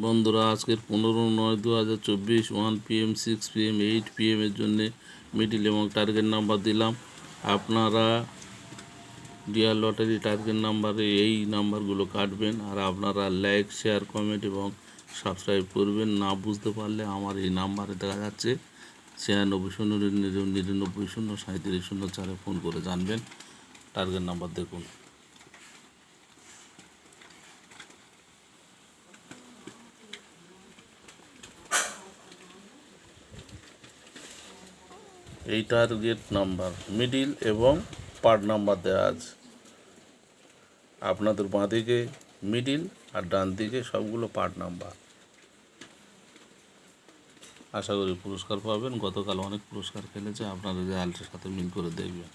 বন্ধুরা, আজকের পনেরো নয় দু হাজার চব্বিশ one PM six PM eight PM এর জন্যে মিডিল এবং টার্গেট নাম্বার দিলাম। আপনারা ডিয়ার লটারি টার্গেট নাম্বারে এই নাম্বারগুলো কাটবেন আর আপনারা লাইক শেয়ার কমেন্ট এবং সাবস্ক্রাইব করবেন। না বুঝতে পারলে আমার এই নাম্বারে দেখা যাচ্ছে ছিয়ানব্বই শূন্য, নিরানব্বই শূন্য সাঁত্রিশ শূন্য, চারে ফোন করে জানবেন। টার্গেট নাম্বার দেখুন। এইটার গেট নাম্বার মিডিল এবং পার্ট নাম্বার দেওয়া আছে। আপনাদের বাঁ দিকে মিডিল আর ডান দিকে সবগুলো পার্ট নাম্বার আশা করি পুরস্কার পাবেন। গতকাল অনেক পুরস্কার খেলেছে, আপনারা রেজাল্টের সাথে মিল করে দেখবেন।